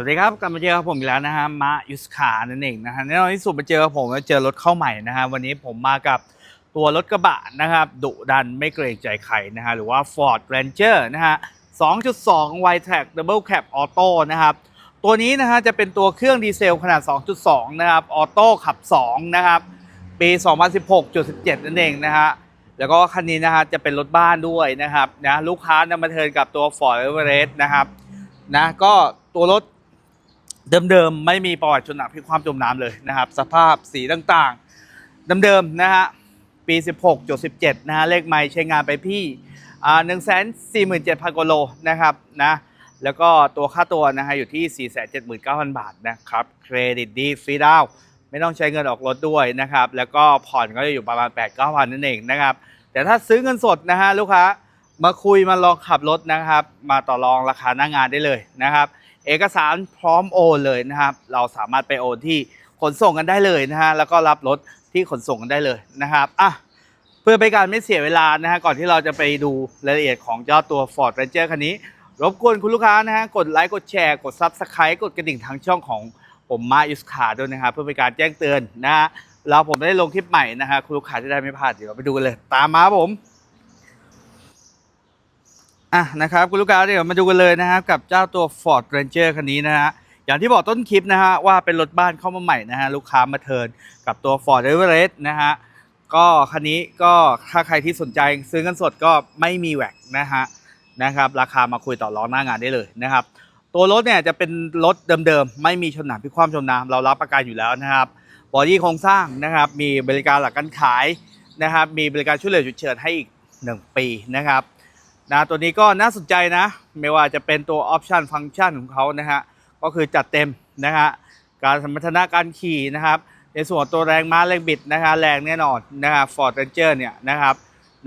วัสดีครับกลับมาเจอกับผมอีกแล้วนะฮะมายุสขานั่นเองนะฮะแน่นอนที่สุดมาเจอกับผมแล้วเจอรถเข้าใหม่นะฮะวันนี้ผมมากับตัวรถกระบะนะครับดุดันไม่เกรงใจใครนะฮะหรือว่า Ford Ranger นะฮะ 2.2 y t r a c Double Cab Auto นะครับตัวนี้นะฮะจะเป็นตัวเครื่องดีเซลขนาด 2.2 นะครับออโต้ขับ 2 นะครับปี 2016.17 นั่นเองนะฮะแล้วก็คันนี้นะฮะจะเป็นรถบ้านด้วยนะครับนะลูกค้านำมาเทินกับตัว Ford Everest นะครับนะก็ตัวรถ เดิมๆไม่มีประวัติชนหนักพิความจมน้ำเลยนะครับ สภาพสีต่างๆเดิมๆนะฮะปี 16.17 นะฮะเลขไม้ใช้งานไปพี่อ่า147,000กว่าโลนะครับนะแล้วก็ตัวค่าตัวนะฮะอยู่ที่ 479,000 บาทนะครับเครดิตดีฟรีดาวไม่ต้องใช้เงินออกรถด้วยนะครับ แล้วก็ผ่อนก็จะอยู่ประมาณ 8-9,000นั่นเองนะครับ แต่ถ้าซื้อเงินสดนะฮะลูกค้ามาคุยมาลองขับรถนะครับ มาต่อรองราคาหน้างานได้เลยนะครับ เอกสารพร้อมโอนเลยนะครับ เราสามารถไปโอนที่ขนส่งกันได้เลยนะฮะแล้วก็รับรถที่ขนส่งกันได้เลยนะครับอะเพื่อเป็นการไม่เสียเวลานะฮะก่อนที่เราจะไปดูรายละเอียดของเจ้าตัว Ford Ranger คันนี้ รบกวนคุณลูกค้านะฮะกดไลค์กดแชร์กด Subscribe กดกระดิ่งทางช่องของผมมาอิสคาด้วยนะครับเพื่อเป็นการแจ้งเตือนนะฮะเราผมได้ลงคลิปใหม่นะฮะคุณลูกค้าจะได้ไม่พลาดเดี๋ยวเราไปดูกันเลย ตามมาผม อะนะครับคุณลูกค้าเดี๋ยวมาดูกันเลยนะครับกับเจ้าตัว Ford Ranger คันนี้นะฮะอย่างที่บอกต้นคลิปนะฮะว่าเป็นรถบ้านเข้ามาใหม่นะฮะลูกค้ามาเทิร์นกับตัว Ford Everest นะฮะก็คันนี้ก็ถ้าใครที่สนใจซื้อเงินสดก็ไม่มีแหวกนะฮะนะครับราคามาคุยต่อรองหน้างานได้เลยนะครับตัวรถเนี่ยจะเป็นรถเดิมๆ ไม่มีชนหนามพิความชนน้ำเรารับประกันอยู่แล้วนะครับบอดี้โครงสร้างนะครับมีบริการหลักการขายนะครับมีบริการช่วยเหลือฉุกเฉินให้อีก 1 ปีนะครับ นะตัวนี้ก็น่าสนใจนะ ไม่ว่าจะเป็นตัวออปชันฟังก์ชันของเขานะฮะก็คือจัดเต็มนะฮะการสมรรถนะการขี่นะครับในส่วนตัวแรงม้าแรงบิดนะฮะแรงแน่นอนนะฮะ Ford Ranger เนี่ยนะครับ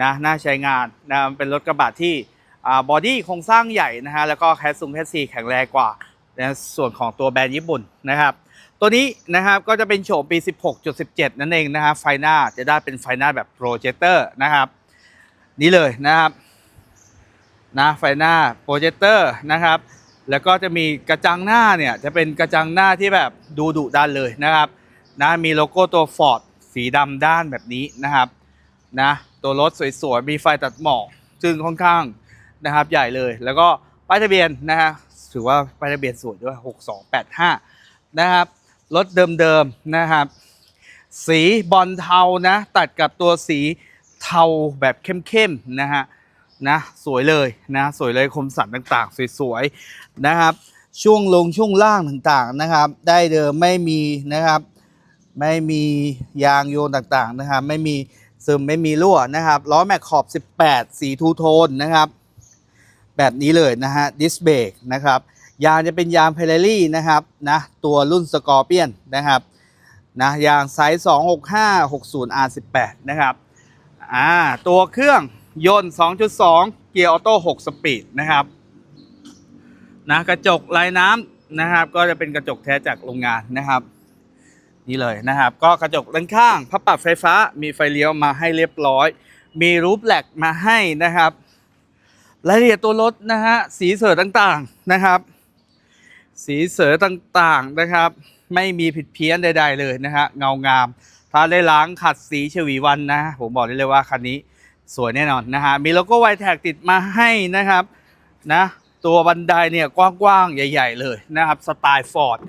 นะน่าใช้งานนะเป็นรถกระบะที่บอดี้โครงสร้างใหญ่นะฮะแล้วก็แคสซุงแคสซีแข็งแรงกว่าในส่วนของตัวแบรนด์ญี่ปุ่นนะครับตัวนี้นะครับก็จะเป็นโฉมปี 16.17 นั่นเองนะฮะไฟหน้าจะได้เป็นไฟหน้าแบบโปรเจคเตอร์นะครับนี่เลยนะครับ นะไฟหน้าโปรเจคเตอร์นะครับ แล้วก็จะมีกระจังหน้าเนี่ยจะเป็นกระจังหน้าที่แบบดูดุดันเลยนะครับนะมีโลโก้ตัว Ford สีดำด้านแบบนี้นะครับนะตัวรถสวยๆ มีไฟตัดหมอกซึ่งค่อนข้างนะครับใหญ่เลย แล้วก็ป้ายทะเบียนนะฮะถือว่าป้ายทะเบียนสวยด้วย 6285 นะครับ รถเดิมๆนะครับ สีบอลเทานะ ตัดกับตัวสีเทาแบบเข้มๆนะฮะ นะสวยเลยนะสวยเลยคมสันต่างๆ สวยๆนะครับช่วงลงช่วงล่างต่างๆนะครับ ได้เดิมไม่มีนะครับไม่มียางโยนต่างๆนะครับ ไม่มีซึมไม่มีรั่วนะครับล้อแม็กขอบ 18 สีทูโทนนะครับ แบบนี้เลยนะฮะดิสเบรกนะครับยางจะเป็นยางเพลลี่นะครับนะตัวรุ่นสกอร์เปียนนะครับนะยางไซส์ 265 60 R18 นะครับอ่าตัวเครื่อง ยนต์ 2.2 เกียร์ออโต้ 6 สปีดนะครับนะกระจกลายน้ำนะครับ ก็จะเป็นกระจกแท้จากโรงงานนะครับ นี่เลยนะครับ ก็กระจกด้านข้างพับปรับไฟฟ้ามีไฟเลี้ยวมาให้เรียบร้อย มีรูปแหลกมาให้นะครับรายละเอียดตัวรถนะฮะสีเสือต่างๆนะครับ สีเสือต่างๆนะครับ ไม่มีผิดเพี้ยนใด ๆ เลยนะฮะเงางาม ถ้าได้ล้างขัดสีเฉวีวันนะ ผมบอกได้เลยว่าคันนี้ สวยแน่นอนนะฮะมีโลโก้ไวแท็กติดมาให้นะครับนะตัวบันไดเนี่ยกว้างๆ ใหญ่ ๆ เลยนะครับสไตล์ฟอร์ด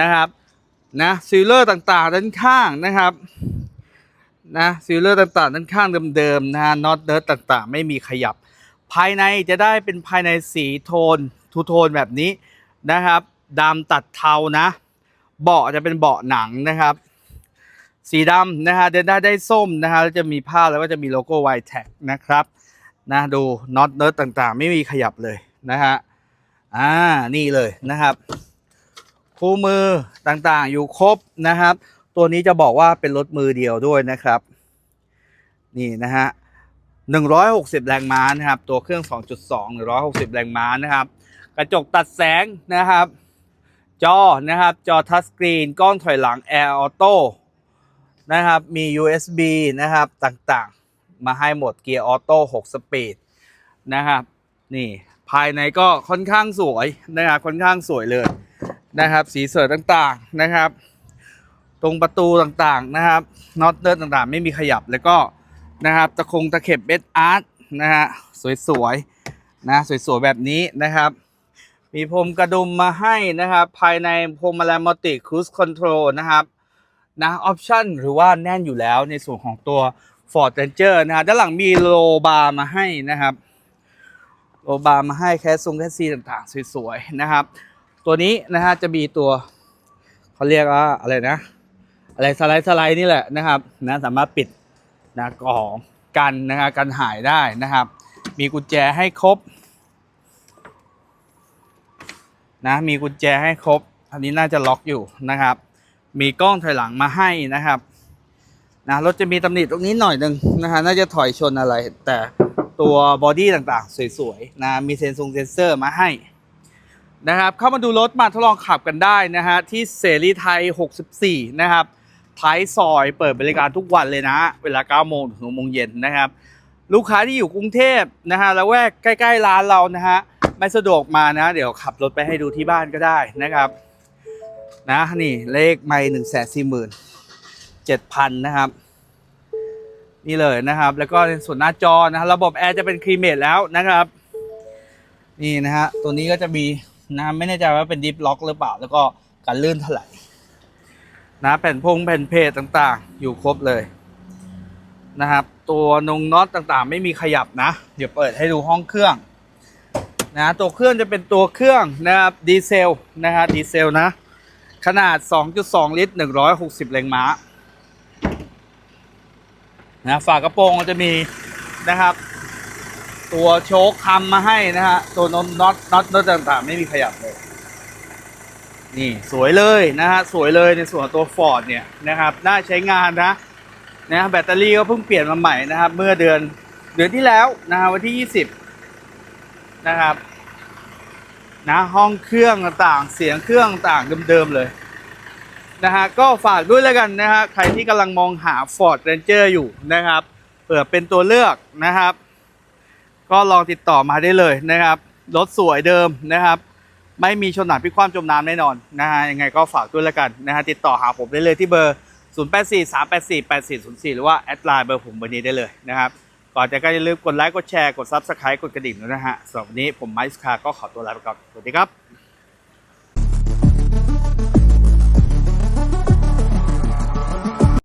นะครับนะซีลเลอร์ต่างๆ ด้านข้างนะครับนะซีลเลอร์ต่างๆ ด้านข้างเดิมๆนะฮะน็อตเนิร์ต่างๆ ไม่มีขยับ ภายในจะได้เป็นภายในสีโทนทูโทนแบบนี้นะครับดำตัดเทานะ เบาะจะเป็นเบาะหนังนะครับ สีดำนะฮะเดินได้ได้ส้มนะฮะแล้วจะมีผ้าแล้วก็จะมีโลโก้ไวแท็กนะครับนะดูน็อตเนิร์ดต่างๆ ไม่มีขยับเลยนะฮะอ่านี่เลยนะครับ คู่มือต่างๆ อยู่ครบนะครับ ตัวนี้จะบอกว่าเป็นรถมือเดียวด้วยนะครับ นี่นะฮะ160 แรงม้านะครับ ตัวเครื่อง 2.2 160 แรงม้านะครับ กระจกตัดแสงนะครับ จอนะครับ จอทัชสกรีน กล้องถอยหลัง Air Auto นะครับมี USB นะครับต่างๆ มาให้หมดเกียร์ออโต้6สปีดนะครับนี่ภายในก็ค่อนข้างสวยนะครับค่อนข้างสวยเลยนะครับ สีสวยต่างๆนะครับ ตรงประตูต่างๆนะครับน็อตเดิร์ต่างๆ ไม่มีขยับแล้วก็นะครับตะคงตะเข็บเบสอาร์ตนะฮะสวยๆนะสวยๆแบบนี้นะครับ มีพรมกระดุมมาให้นะครับ ภายในพรมมาลมัลติครู i คอนโทรลนะครับ นะออปชั่นหรือว่าแน่นอยู่แล้วในส่วนของตัว Ford Ranger นะฮะด้านหลังมีโลบาร์มาให้นะครับโลบาร์มาให้แคสซงแคสซีต่างๆ สวยๆนะครับ ตัวนี้นะฮะจะมีตัวเขาเรียกว่าอะไรนะ อะไรสไลด์สไลด์นี่แหละนะครับนะสามารถปิดนะกล่องกันนะครับกันหายได้นะครับ มีกุญแจให้ครบนะมีกุญแจให้ครบอันนี้น่าจะล็อกอยู่นะครับ มีกล้องถอยหลังมาให้นะครับนะรถจะมีตำหนิตรงนี้หน่อยหนึ่งนะฮะน่าจะถอยชนอะไร แต่ตัวบอดี้ต่างๆ สวยๆนะมีเซนซงเซนเซอร์มาให้นะครับเข้ามาดูรถมาทดลองขับกันได้นะฮะที่เสรีไทย 64 นะครับท้ายซอยเปิดบริการทุกวันเลยนะ เวลา9โมงถึง6โมงเย็นนะครับ ลูกค้าที่อยู่กรุงเทพนะฮะแล้วแวกใกล้ ๆ ร้านเรานะฮะไม่สะดวกมานะ เดี๋ยวขับรถไปให้ดูที่บ้านก็ได้นะครับ นะนี่เลขไม่หนึ่งแสนสี่หมื่นเจ็ดพันนะครับ นี่เลยนะครับ แล้วก็ในส่วนหน้าจอนะฮะระบบแอร์จะเป็นครีเมทแล้วนะครับ นี่นะฮะตัวนี้ก็จะมีนะไม่แน่ใจว่าเป็นดิฟล็อกหรือเปล่า แล้วก็การลื่นถลายนะแผ่นพงแผ่นเพจต่างๆ อยู่ครบเลยนะครับ ตัวนงน็อตต่างๆ ไม่มีขยับนะ เดี๋ยวเปิดให้ดูห้องเครื่องนะตัวเครื่องจะเป็นตัวเครื่องนะครับดีเซลนะฮะดีเซลนะ ขนาด 2.2 ลิตร 160 แรงม้า นะ ฝากระโปรงจะมีนะครับ ตัวโชคทำมาให้นะฮะ ตัวน็อตน็อตน็อตต่างๆ ไม่มีขยับเลย นี่สวยเลยนะฮะ สวยเลยในส่วนตัวฟอร์ดเนี่ยนะครับน่าใช้งานนะ นะแบตเตอรี่ก็เพิ่งเปลี่ยนมาใหม่นะครับ เมื่อเดือนเดือนที่แล้วนะฮะวันที่ 20 นะครับ นะห้องเครื่องต่างเสียงเครื่องต่างเดิมๆเลยนะฮะก็ฝากด้วยแล้วกันนะฮะใครที่กำลังมองหา Ford Ranger อยู่นะครับเผื่อเป็นตัวเลือกนะครับ ก็ลองติดต่อมาได้เลยนะครับรถสวยเดิมนะครับ ไม่มีชนหนักพิความจมน้ำแน่นอนนะฮะยังไงก็ฝากด้วยแล้วกันนะฮะติดต่อหาผมได้เลยที่เบอร์ 084 384 8404 หรือว่าแอดไลน์เบอร์ผมเบอร์นี้ได้เลยนะครับ ก่อนจะก็อย่าลืมกดไลค์ กดแชร์ กด Subscribe กดกระดิ่งด้วยนะฮะสำหรับวันนี้ผมไมค์สคาก็ขอตัวลาไปก่อน สวัสดีครับ